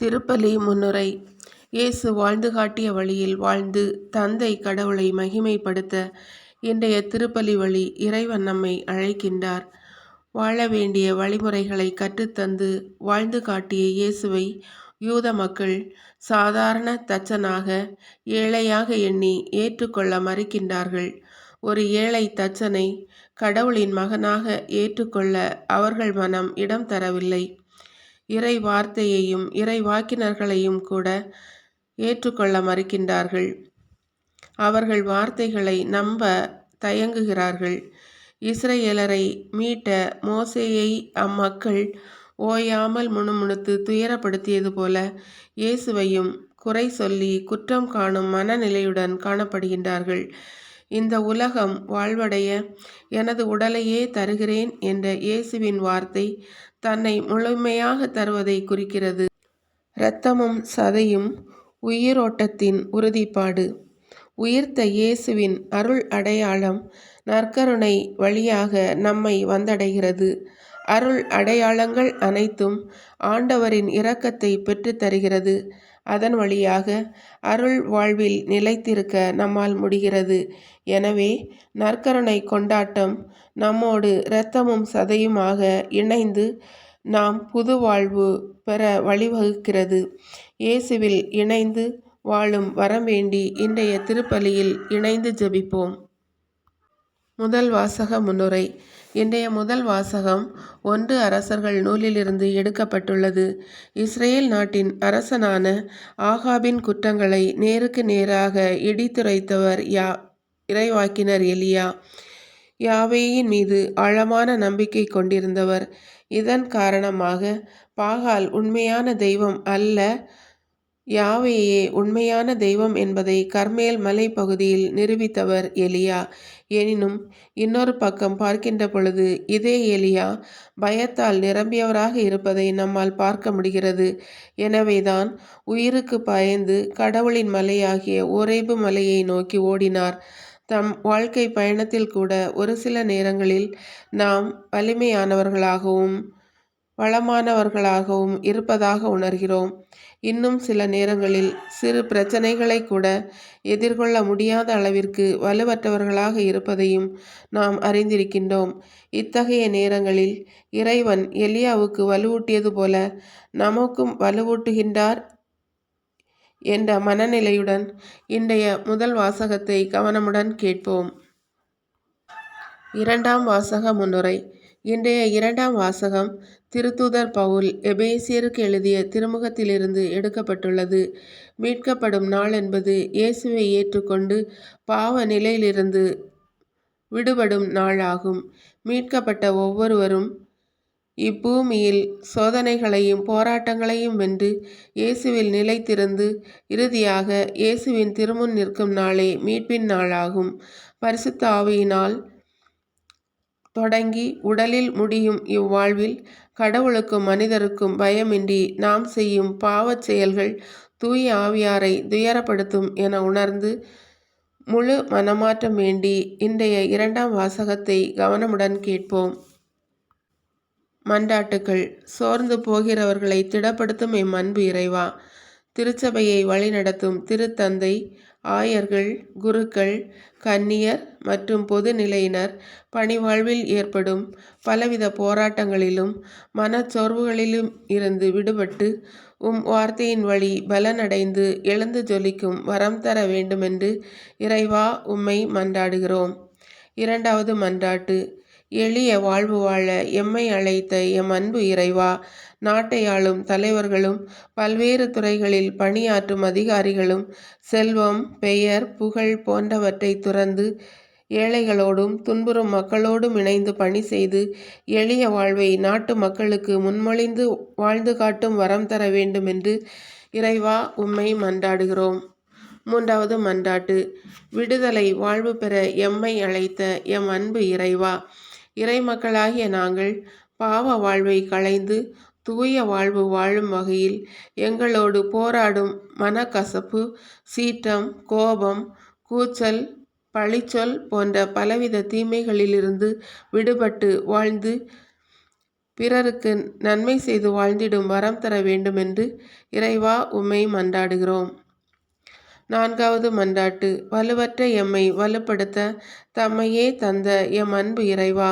திருப்பலி முன்னுரை. இயேசு வாழ்ந்து காட்டிய வழியில் வாழ்ந்து தந்தை கடவுளை மகிமைப்படுத்த இன்றைய திருப்பலி வழி இறைவன் நம்மை அழைக்கின்றார். வாழ வேண்டிய வழிமுறைகளை கற்றுத்தந்து வாழ்ந்து காட்டிய இயேசுவை யூத மக்கள் சாதாரண தச்சனாக ஏழையாக எண்ணி ஏற்றுக்கொள்ள மறுக்கின்றார்கள். ஒரு ஏழை தச்சனை கடவுளின் மகனாக ஏற்றுக்கொள்ள அவர்கள் மனம் இடம் தரவில்லை. இறை வார்த்தையையும் இறை வாக்கினர்களையும் கூட ஏற்றுக்கொள்ள மறுக்கின்றார்கள். அவர்கள் வார்த்தைகளை நம்ப தயங்குகிறார்கள். இஸ்ரேலரை மீட்ட மோசேயை அம்மக்கள் ஓயாமல் முணுமுணுத்து துயரப்படுத்தியது போல இயேசுவையும் குறை சொல்லி குற்றம் காணும் மனநிலையுடன் காணப்படுகின்றார்கள். இந்த உலகம் வாழ்வடைய எனது உடலையே தருகிறேன் என்ற இயேசுவின் வார்த்தை தன்னை முழுமையாக தருவதை குறிக்கிறது. இரத்தமும் சதையும் உயிரோட்டத்தின் உறுதிப்பாடு. உயிர்த்த இயேசுவின் அருள் அடையாளம் நற்கருணை வழியாக நம்மை வந்தடைகிறது. அருள் அடையாளங்கள் அனைத்தும் ஆண்டவரின் இரக்கத்தை பெற்றுத்தருகிறது. அதன் வழியாக அருள் வாழ்வில் நிலைத்திருக்க நம்மால் முடிகிறது. எனவே நற்கருணை கொண்டாட்டம் நம்மோடு இரத்தமும் சதையுமாக இணைந்து நாம் புது வாழ்வு பெற வழிவகுக்கிறது. இயேசுவில் இணைந்து வாழும் வரம் வேண்டி இன்றைய திருப்பலியில் இணைந்து ஜெபிப்போம். முதல் வாசக முன்னுரை இன்றைய முதல் வாசகம் ஒன்று அரசர்கள் நூலிலிருந்து எடுக்கப்பட்டுள்ளது. இஸ்ரேல் நாட்டின் அரசனான ஆகாபின் குற்றங்களை நேருக்கு நேராக இடித்துரைத்தவர் யா இறைவாக்கினர் எலியா. யாவேயின் மீது ஆழமான நம்பிக்கை கொண்டிருந்தவர். இதன் காரணமாக பாகால் உண்மையான தெய்வம் அல்ல யாவேயே உண்மையான தெய்வம் என்பதை கர்மேல் மலைப்பகுதியில் நிரூபித்தவர் எலியா. எனினும் இன்னொரு பக்கம் பார்க்கின்ற பொழுது இதே எலியா பயத்தால் நிரம்பியவராக இருப்பதை நம்மால் பார்க்க முடிகிறது. எனவேதான் உயிருக்கு பயந்து கடவுளின் மலையாகிய ஓரேபு மலையை நோக்கி ஓடினார். தம் வாழ்க்கை பயணத்தில் கூட ஒரு சில நேரங்களில் நாம் வலிமையானவர்களாகவும் வளமானவர்களாகவும் இருப்பதாக உணர்கிறோம். இன்னும் சில நேரங்களில் சிறு பிரச்சனைகளை கூட எதிர்கொள்ள முடியாத அளவிற்கு வலுவற்றவர்களாக இருப்பதையும் நாம் அறிந்திருக்கின்றோம். இத்தகைய நேரங்களில் இறைவன் எலியாவுக்கு வலுவூட்டியது போல நமக்கும் வலுவூட்டுகின்றார் என்ற மனநிலையுடன் இன்றைய முதல் வாசகத்தை கவனமுடன் கேட்போம். இரண்டாம் வாசக முன்னுரை இன்றைய இரண்டாம் வாசகம் திருத்தூதர் பவுல் எபேசியருக்கு எழுதிய திருமுகத்திலிருந்து எடுக்கப்பட்டுள்ளது. மீட்கப்படும் நாள் என்பது இயேசுவை ஏற்றுக்கொண்டு பாவ நிலையிலிருந்து விடுபடும் நாளாகும். மீட்கப்பட்ட ஒவ்வொருவரும் இப்பூமியில் சோதனைகளையும் போராட்டங்களையும் வென்று இயேசுவில் நிலைத்திருந்து இறுதியாக இயேசுவின் திருமுன் நிற்கும் நாளே மீட்பின் நாளாகும். பரிசுத்த ஆவியினால் தொடங்கி உடலில் முடியும் இவ்வாழ்வில் கடவுளுக்கும் மனிதருக்கும் பயமின்றி நாம் செய்யும் பாவச் செயல்கள் தூய ஆவியாரை துயரப்படுத்தும் என உணர்ந்து முழு மனமாற்றம் வேண்டி இன்றைய இரண்டாம் வாசகத்தை கவனமுடன் கேட்போம். மண்டாட்டுக்கள் சோர்ந்து போகிறவர்களை திடப்படுத்தும் எம் அன்பு இறைவா திருச்சபையை வழிநடத்தும் திருத்தந்தை ஆயர்கள் குருக்கள் கன்னியர் மற்றும் பொது நிலையினர் பணிவாழ்வில் ஏற்படும் பலவித போராட்டங்களிலும் மனச்சோர்வுகளிலும் இருந்து விடுபட்டு உம் வார்த்தையின் வழி பலனடைந்து எழுந்து ஜொலிக்கும் வரம் தர வேண்டுமென்று இறைவா உம்மை மன்றாடுகிறோம். இரண்டாவது மன்றாட்டு எளிய வாழ்வு வாழ எம்மை அழைத்த எம் அன்பு இறைவா நாட்டை ஆளும் தலைவர்களும் பல்வேறு துறைகளில் பணியாற்றும் அதிகாரிகளும் செல்வம் பெயர் புகழ் போன்றவற்றை துறந்து ஏழைகளோடும் துன்புறும் மக்களோடும் இணைந்து பணி செய்து எளிய வாழ்வை நாட்டு மக்களுக்கு முன்மொழிந்து வாழ்ந்து காட்டும் வரம் தர வேண்டும் என்று இறைவா உம்மை மன்றாடுகிறோம். மூன்றாவது மன்றாட்டு விடுதலை வாழ்வு பெற எம்மை அழைத்த எம் அன்பு இறைவா இறைமக்களாகிய நாங்கள் பாவ வாழ்வை களைந்து தூய வாழ்வு வாழும் வகையில் எங்களோடு போராடும் மனக்கசப்பு சீற்றம் கோபம் கூச்சல் பழிச்சொல் போன்ற பலவித தீமைகளிலிருந்து விடுபட்டு வாழ்ந்து பிறருக்கு நன்மை செய்து வாழ்ந்திடும் வரம் தர வேண்டுமென்று இறைவா உம்மை மன்றாடுகிறோம். நான்காவது மன்றாட்டு வலுவற்ற எம்மை வலுப்படுத்த தம்மையே தந்த எம் அன்பு இறைவா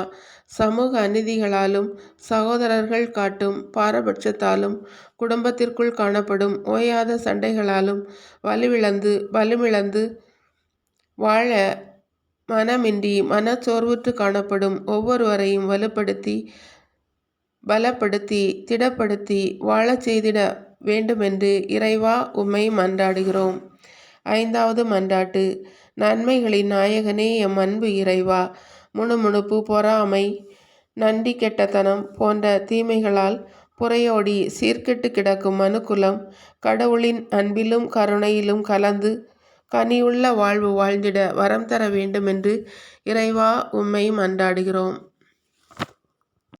சமூக அநீதிகளாலும் சகோதரர்கள் காட்டும் பாரபட்சத்தாலும் குடும்பத்திற்குள் காணப்படும் ஓயாத சண்டைகளாலும் வலுவிழந்து வலுமிழந்து வாழ மனமின்றி மனச்சோர்வுற்று காணப்படும் ஒவ்வொருவரையும் வலுப்படுத்தி பலப்படுத்தி திடப்படுத்தி வாழச் செய்திட வேண்டுமென்று இறைவா உம்மை மன்றாடுகிறோம். ஐந்தாவது மன்றாட்டு. நன்மைகளின் நாயகனே எம் அன்பு இறைவா முணுமுணுப்பு பொறாமை நன்றி கெட்டத்தனம் போன்ற தீமைகளால் புறையோடி சீர்கெட்டு கிடக்கும் மனுக்குலம் கடவுளின் அன்பிலும் கருணையிலும் கலந்து கனியுள்ள வாழ்வு வாழ்ந்திட வரம் தர வேண்டுமென்று இறைவா உம்மை மன்றாடுகிறோம்.